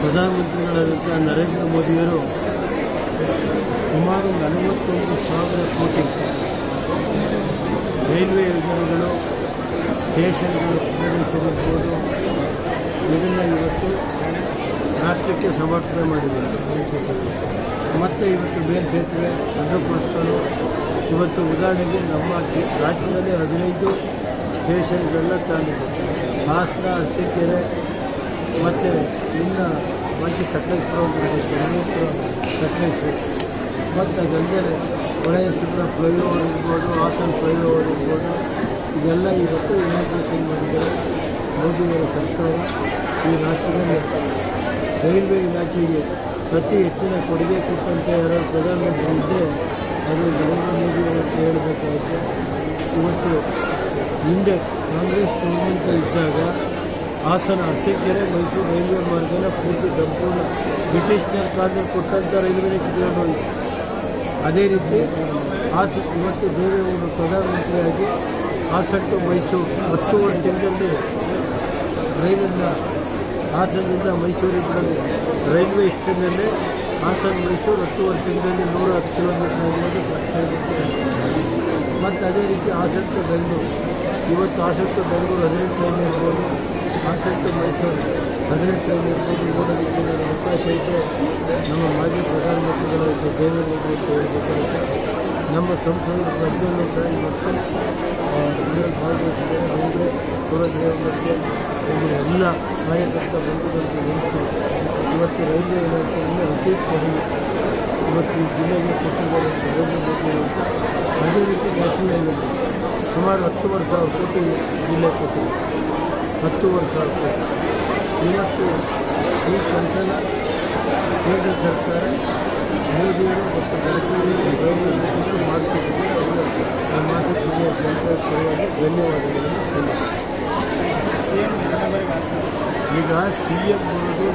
ಪ್ರಧಾನಮಂತ್ರಿಗಳಾದಂಥ ನರೇಂದ್ರ ಮೋದಿಯವರು ಸುಮಾರು ನಲವತ್ತೊಂದು ಸಾವಿರ ಕೋಟಿ ರೈಲ್ವೆ ಯೋಜನೆಗಳು, ಸ್ಟೇಷನ್ಗಳು ಪ್ರದೇಶದ ಇದನ್ನ ಇವತ್ತು ರಾಷ್ಟ್ರಕ್ಕೆ ಸಮರ್ಪಣೆ ಮಾಡಿದ್ದಾರೆ. ಮತ್ತು ಇವತ್ತು ಬೇರೆ ಸೇತುವೆ ಅದಕ್ಕೋಸ್ಕರ ಇವತ್ತು ಉದಾಹರಣೆಗೆ ನಮ್ಮ ರಾಜ್ಯದಲ್ಲಿ ಹದಿನೈದು ಸ್ಟೇಷನ್ಗಳೆಲ್ಲ ತಂದಿದೆ ಹಾಸನ ಸಿಕ್ಕಿದೆ ಮತ್ತು ಇನ್ನು ಮಂಚಿ ಪ್ರೋಗ್ರಾಮ್ ಬರುತ್ತೆ, ಮಣಿಪುರ ಸಕಲೇಶ್ಪುರ ಮತ್ತು ಅದಲ್ಲದೆ ಹೊಳೆಯ ಸುತ್ತ ಫ್ಲೈಓವರ್ ಇರ್ಬೋದು ಹಾಸನ ಫ್ಲೈಓವರ್ ಇರ್ಬೋದು ಇದೆಲ್ಲ ಇವತ್ತು ಇನಾಗ್ರೇಷನ್ ಮಾಡಿದ್ದಾರೆ ಮೋದಿಯವರ ಸರ್ಕಾರ. ಈ ರಾಷ್ಟ್ರದಲ್ಲಿ ರೈಲ್ವೆ ಇಲಾಖೆಗೆ ಅತಿ ಹೆಚ್ಚಿನ ಕೊಡುಗೆ ಕೊಟ್ಟಂತೆ ಯಾರು ಪ್ರಧಾನಮಂತ್ರಿ ಇದ್ದರೆ ಅದು ನರೇಂದ್ರ ಮೋದಿಯವರು ಅಂತ ಹೇಳಬೇಕಾಗುತ್ತೆ. ಇವತ್ತು ಹಿಂದೆ ಕಾಂಗ್ರೆಸ್ ಗೌರ್ಮೆಂಟ್ ಇದ್ದಾಗ ಹಾಸನ, ಅರಸೀಕೆರೆ, ಮೈಸೂರು ರೈಲ್ವೆ ಮಾರ್ಗನ ಪೂರ್ತಿ ಸಂಪೂರ್ಣ ಬ್ರಿಟಿಷ್ನರ್ ಕಾಲದಲ್ಲಿ ಕೊಟ್ಟಂಥ ರೈಲ್ವೆ ಕಿತ್ಕೊಂಡು ಅದೇ ರೀತಿ ಹಾಸ ಇವತ್ತು ದೇವೇಗೌಡರು ಪ್ರಧಾನಮಂತ್ರಿಯಾಗಿ ಹಾಸನ ಟು ಮೈಸೂರು ಹತ್ತುವರೆ ತಿಂಗಳಲ್ಲಿ ರೈಲನ್ನು ಹಾಸನದಿಂದ ಮೈಸೂರಿಗೆ ಬಿಡೋದು ರೈಲ್ವೆ ಇಷ್ಟದಲ್ಲೇ ಹಾಸನ, ಮೈಸೂರು ಹತ್ತುವರೆ ತಿಂಗಳಲ್ಲಿ ನೂರ ಹತ್ತು ಕಿಲೋಮೀಟರ್ ಆಗಿರೋದು ಮತ್ತು ಅದೇ ರೀತಿ ಆಸಕ್ತ ಬೆಂಗಳೂರು. ಇವತ್ತು ಆಸಕ್ತ ಬೆಂಗಳೂರು ಹದಿನೆಂಟು ಟೈಮ್ ಇರ್ಬೋದು, ಆಸಕ್ತ ಮೈಸೂರು ಹದಿನೆಂಟು ಟೈಮ್ ಇರ್ಬೋದು ನೋಡೋದಕ್ಕೆ ನನಗೆ ಅವಕಾಶ ನಮ್ಮ ಮಾಜಿ ಪ್ರಧಾನಮಂತ್ರಿಗಳಾದ ದೇವೇಗೌಡರು ಅಂತ ಹೇಳ್ಬೇಕಾಗುತ್ತೆ ನಮ್ಮ ಸಂಸದರು ಪ್ರಜ್ವಲ್ ಇವತ್ತು ಇದರಲ್ಲಿ ಭಾಗವಹಿಸಿದ್ದಾರೆ. ಅವರಿಗೆ ಪುರದೇವರಿಗೆ ಇಲ್ಲಿ ಎಲ್ಲ ಕಾರ್ಯಕರ್ತ ಬಂಧುಗಳಿಗೆ ನಿಂತು ಇವತ್ತು ರೈಲ್ವೆ ಇಲಾಖೆಯಿಂದ ಅತಿ ಕೊಡುಗೆ ಇವತ್ತು ಈ ಜಿಲ್ಲೆಗೆ ಮೋದಿ ಅದೇ ರೀತಿ ನ್ಯಾಷನಲ್ ಹೈವೇ ಸುಮಾರು ಹತ್ತುವರೆ ಸಾವಿರ ಕೋಟಿ ಜಿಲ್ಲೆ ಕೊಟ್ಟಿದೆ. ಹತ್ತುವರೆ ಸಾವಿರ ಕೋಟಿ ಇವತ್ತು ಈ ಕೆಲಸನ ಕೇಂದ್ರ ಸರ್ಕಾರ ಮೋದಿಯವರು ಮತ್ತು ಗಡ್ಕರಿ ರೈಲ್ವೆ ಮಂತ್ರಿಗಳು ಮಾಡ್ತಿದ್ದಾರೆ. ಅವರು ನಮ್ಮ ಮಾತುಕತೆಯ ಜನತೆ ಪರವಾಗಿ ಧನ್ಯವಾದಗಳನ್ನು ಸಲ್ಲಿಸ್ತಾರೆ ಈಗ ಸಿ ಎಂ ಬರೋದು